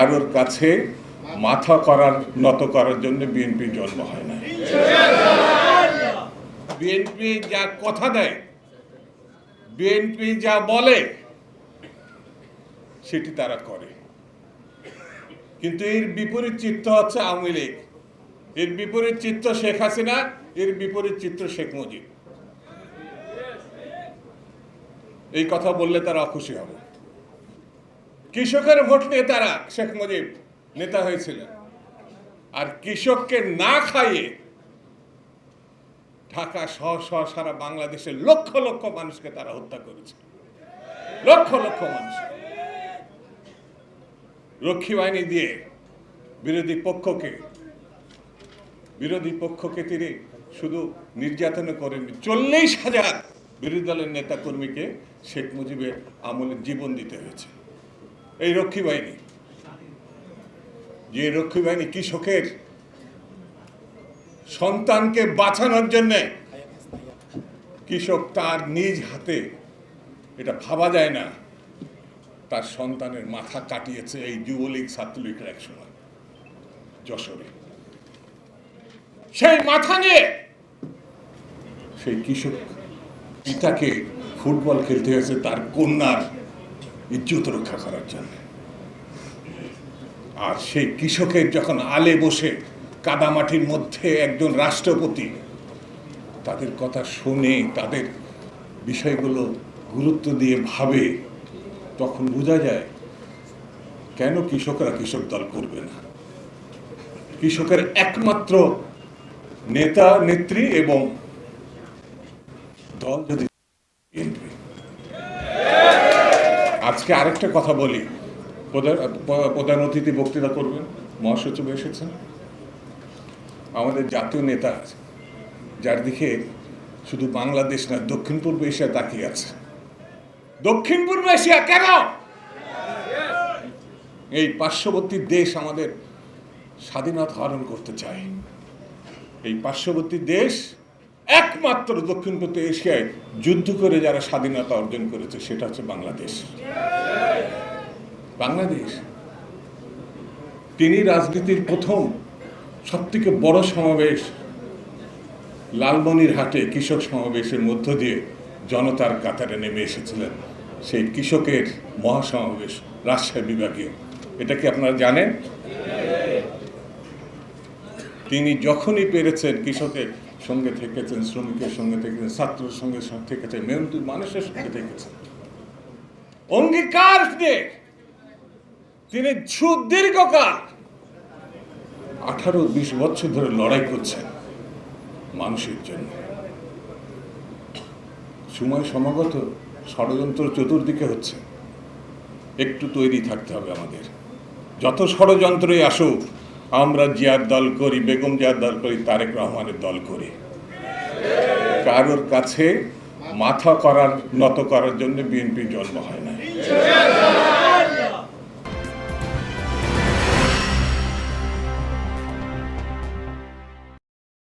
কারোর কাছে মাথা করার নত করার জন্য বিএনপি জন্ম হয় না। বিএনপি যা কথা দেয়, বিএনপি যা বলে, সেটি তারা করে। কিন্তু এর বিপরীত চিত্র হচ্ছে আওয়ামী লীগ। এর বিপরীত চিত্র শেখ হাসিনা, এর বিপরীত চিত্র শেখ মুজিব। এই কথা বললে তারা অখুশি হবে। কৃষকের ভোট নিয়ে তারা শেখ মুজিব নেতা হয়েছিলেন। আর কৃষককে না খাইয়ে ঢাকা সহ সহ সারা বাংলাদেশের লক্ষ লক্ষ মানুষকে তারা হত্যা করেছে। লক্ষ লক্ষ মানুষ রক্ষী বাহিনী দিয়ে বিরোধী পক্ষকে বিরোধী পক্ষকে তিনি শুধু নির্যাতন করেননি। চল্লিশ হাজার বিরোধী দলের নেতা কর্মীকে শেখ মুজিবের আমলে জীবন দিতে হয়েছে। এই রক্ষী বাহিনী। যে রক্ষী বাহিনী কৃষকের সন্তানকে বাঁচানোর জন্য। কৃষক তার নিজ হাতে, এটা ভাবা যায় না, তার সন্তানের মাথা কাটিয়েছে এই যুবলীগ ছাত্রলীগের এক সময়, যশোরে। সেই মাথা নিয়ে সেই কৃষক পিতাকে ফুটবল খেলতে হয়েছে তার কন্যার ইজ্জত রক্ষা করার জন্য। আর সেই কৃষকের যখন আলে বসে কাদামাটির মধ্যে একজন রাষ্ট্রপতি, তাদের কথা শুনে, তাদের বিষয়গুলো গুরুত্ব দিয়ে ভাবে, তখন বোঝা যায়, কেন কৃষকরা কৃষক দল করবে না? কৃষকের একমাত্র নেতা, নেত্রী এবং দল যদি আজকে আরেকটা কথা বলি। প্রধান অতিথি বক্তৃতা করবেন। মহাসচিব এসেছেন। আমাদের জাতীয় নেতা যার দিকে শুধু বাংলাদেশ না, দক্ষিণ পূর্ব এশিয়া তাকিয়ে আছে। দক্ষিণ পূর্ব এশিয়া কেন? এই পার্শ্ববর্তী দেশ আমাদের স্বাধীনতা হরণ করতে চায়। এই পার্শ্ববর্তী দেশ একমাত্র দক্ষিণ পূর্ব এশিয়ায় যুদ্ধ করে যারা স্বাধীনতা অর্জন করেছে, সেটা হচ্ছে বাংলাদেশ। বাংলাদেশ। তিনি রাজনীতির প্রথম সবথেকে বড় সমাবেশ লালমনির হাটে কৃষক সমাবেশের মধ্য দিয়ে জনতার কাতারে নেমে এসেছিলেন। সেই কৃষকের মহাসমাবেশ রাজশাহী বিভাগীয়। এটা কি আপনারা জানেন? তিনি যখনই পেরেছেন কৃষকের সঙ্গে থেকেছেন, শ্রমিকের সঙ্গে থেকেছেন ছাত্রের সঙ্গে থেকেছেন, মেহনতি মানুষের সঙ্গে থেকেছেন। অঙ্গীকার তিনি সুদীর্ঘকাল, আঠারো, বিশ বছর ধরে লড়াই করছেন মানুষের জন্য। সময় সমাগত, ষড়যন্ত্র চতুর্দিকে হচ্ছে। একটু তৈরি থাকতে হবে আমাদের। যত ষড়যন্ত্রই আসুক আমরা জিয়ার দল করি, বেগম জিয়ার দল করি, তারেক রহমানের দল করি। কারোর কাছে মাথা করার, নত করার জন্য বিএনপি জন্ম হয় না